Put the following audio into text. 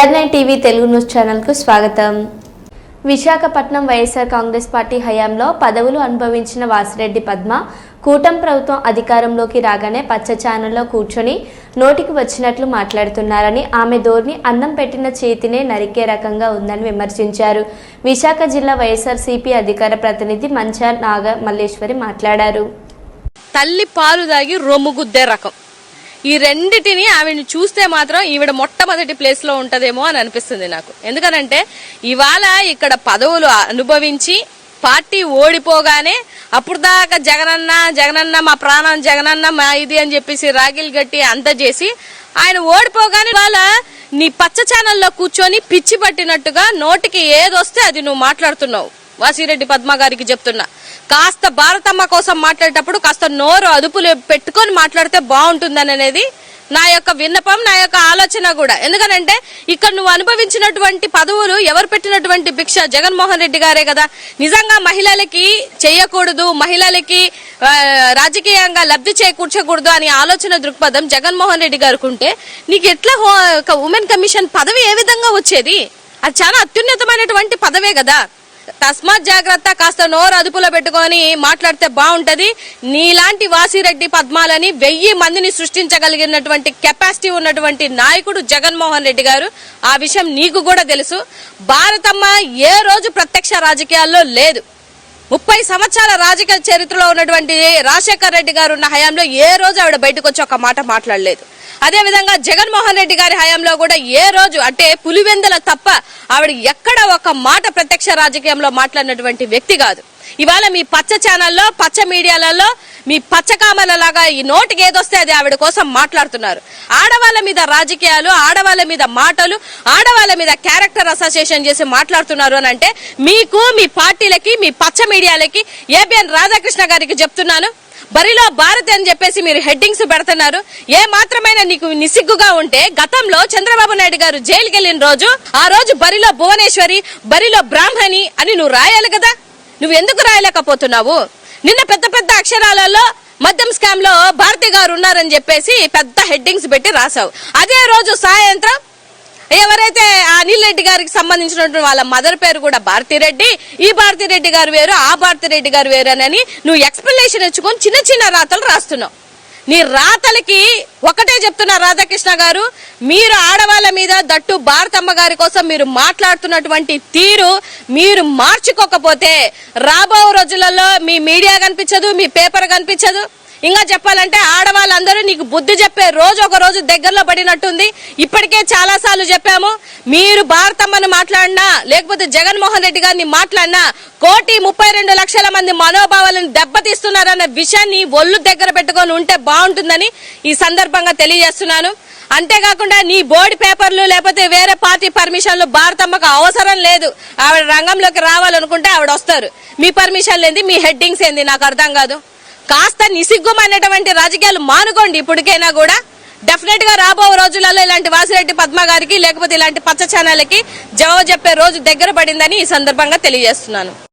AR nine TV Telugu news ఛానల్కు స్వాగతం. Visakhapatnam YSR Congress party హయాంలో పదవులు అనుభవించిన వాసిరెడ్డి పద్మ కూటం ప్రభుత్వం అధికారంలోకి రాగానే పచ్చ ఛానల్లో కూర్చొని నోటికి వచ్చినట్లు మాట్లాడుతున్నారని ఆమె ధోరణి అన్నం పెట్టిన చేతినే నరికే రకంగా ఉందని విమర్శించారు. విశాఖ జిల్లా వైఎస్ఆర్సీపీ అధికార ప్రతినిధి మంచా నాగ మల్లేశ్వరి మాట్లాడారు. తల్లి పాలు దాగి రొమ్ముగుద్దే రకం. ఈ రెండిటిని ఆవిడని చూస్తే మాత్రం ఈవిడ మొట్టమొదటి ప్లేస్లో ఉంటదేమో అని అనిపిస్తుంది నాకు. ఎందుకనంటే ఇవాళ ఇక్కడ పదవులు అనుభవించి పార్టీ ఓడిపోగానే అప్పుడు దాకా జగనన్న జగనన్న మా ప్రాణం జగనన్న మా ఇది అని చెప్పేసి రాగిలు గట్టి అంత చేసి ఆయన ఓడిపోగానే ఇవాళ నీ పచ్చ ఛానల్లో కూర్చొని పిచ్చి పట్టినట్టుగా నోటికి ఏదొస్తే అది నువ్వు మాట్లాడుతున్నావు. వాసిరెడ్డి పద్మ గారికి చెప్తున్నా. కాస్త భారతమ్మ కోసం మాట్లాడేటప్పుడు కాస్త నోరు అదుపులు పెట్టుకొని మాట్లాడితే బాగుంటుందని అనేది నా యొక్క విన్నపం నా యొక్క ఆలోచన కూడా. ఎందుకనంటే ఇక్కడ నువ్వు అనుభవించినటువంటి పదవులు ఎవరు పెట్టినటువంటి భిక్ష జగన్మోహన్ రెడ్డి గారే కదా. నిజంగా మహిళలకి చేయకూడదు మహిళలకి రాజకీయంగా లబ్ధి చేకూర్చకూడదు అనే ఆలోచన దృక్పథం జగన్మోహన్ రెడ్డి గారికి ఉంటే నీకు ఎట్లా ఉమెన్ కమిషన్ పదవి ఏ విధంగా వచ్చేది? అది చాలా అత్యున్నతమైనటువంటి పదవే కదా. తస్మాత్ జాగ్రత్త కాస్త నోరు అదుపులో పెట్టుకొని మాట్లాడితే బాగుంటది. నీలాంటి వాసిరెడ్డి పద్మాలని వెయ్యి మందిని సృష్టించగలిగినటువంటి కెపాసిటీ ఉన్నటువంటి నాయకుడు జగన్మోహన్ రెడ్డి గారు. ఆ విషయం నీకు కూడా తెలుసు. భారతమ్మ ఏ రోజు ప్రత్యక్ష రాజకీయాల్లో లేదు. ముప్పై సంవత్సరాల రాజకీయ చరిత్రలో ఉన్నటువంటి రాజశేఖర్ రెడ్డి గారు ఉన్న హయాంలో ఏ రోజు ఆవిడ బయటకు వచ్చి ఒక మాట మాట్లాడలేదు. అదే విధంగా జగన్మోహన్ రెడ్డి గారి హయాంలో కూడా ఏ రోజు అంటే పులివెందల తప్ప ఆవిడ ఎక్కడ ఒక మాట ప్రత్యక్ష రాజకీయంలో మాట్లాడినటువంటి వ్యక్తి కాదు. ఇవాళ మీ పచ్చ ఛానల్లో పచ్చ మీడియాలలో మీ పచ్చకామలలాగా ఈ నోటికి ఏదొస్తే అది ఆవిడ కోసం మాట్లాడుతున్నారు. ఆడవాళ్ళ మీద రాజకీయాలు ఆడవాళ్ళ మీద మాటలు ఆడవాళ్ళ మీద క్యారెక్టర్ అసోసియేషన్ చేసి మాట్లాడుతున్నారు అని అంటే మీకు మీ పార్టీలకి మీ పచ్చ మీడియాలకి ఏబిఎన్ రాధాకృష్ణ గారికి చెప్తున్నాను. బరిలో భారత్ అని చెప్పేసి మీరు హెడ్డింగ్స్ పెడుతున్నారు. ఏ మాత్రమైనా నీకు నిసిగ్గుగా ఉంటే గతంలో చంద్రబాబు నాయుడు గారు జైలుకి వెళ్ళిన రోజు ఆ రోజు బరిలో భువనేశ్వరి బరిలో బ్రాహ్మణి అని నువ్వు రాయాలి కదా? నువ్వు ఎందుకు రాయలేకపోతున్నావు? నిన్న పెద్ద పెద్ద అక్షరాలలో మద్యం స్కామ్లో భారతి గారు ఉన్నారని చెప్పేసి పెద్ద హెడ్డింగ్స్ పెట్టి రాసావు అదే రోజు సాయంత్రం ఎవరైతే ఆ అనిల్ రెడ్డి గారికి సంబంధించినటువంటి వాళ్ళ మదర్ పేరు కూడా భారతిరెడ్డి ఈ భారతిరెడ్డి గారు వేరు ఆ భారతిరెడ్డి గారు వేరు అని నువ్వు ఎక్స్ప్లెనేషన్ ఇచ్చుకొని చిన్న చిన్న రాతలు రాస్తున్నావు. నీ రాతలకి ఒకటే చెప్తున్నా రాధాకృష్ణ గారు మీరు ఆడవాళ్ళ మీద భారతమ్మ గారి కోసం మీరు మాట్లాడుతున్నటువంటి తీరు మీరు మార్చుకోకపోతే రాబో రోజులలో మీ మీడియా కనిపించదు మీ పేపర్ కనిపించదు. ఇంకా చెప్పాలంటే ఆడవాళ్ళందరూ నీకు బుద్ధి చెప్పే రోజు ఒక రోజు దగ్గరలో పడినట్టుంది. ఇప్పటికే చాలా సార్లు చెప్పాము మీరు భారతమ్మను మాట్లాడినా లేకపోతే జగన్మోహన్ రెడ్డి గారిని మాట్లాడినా కోటి ముప్పై రెండు లక్షల మంది మనోభావాలను దెబ్బతీస్తున్నారన్న విషయాన్ని ఒళ్ళు దగ్గర పెట్టుకొని ఉంటే బాగుంటుందని ఈ సందర్భంగా తెలియజేస్తున్నాను. అంతేకాకుండా నీ బోర్డు పేపర్లు లేకపోతే వేరే పార్టీ పర్మిషన్లు భారతమ్మకు అవసరం లేదు. ఆవిడ రంగంలోకి రావాలనుకుంటే ఆవిడ వస్తారు. మీ పర్మిషన్ లేని మీ హెడ్డింగ్స్ ఏంది? నాకు అర్థం కాదు. కాస్త నిసిగ్గుమైనటువంటి రాజకీయాలు మానుకోండి ఇప్పటికైనా కూడా. డెఫినెట్గా రాబో రోజులలో ఇలాంటి వాసిరెడ్డి పద్మ గారికి లేకపోతే ఇలాంటి పచ్చ ఛానల్కి జవాబు చెప్పే రోజు దగ్గర పడిందని ఈ సందర్భంగా తెలియజేస్తున్నాను.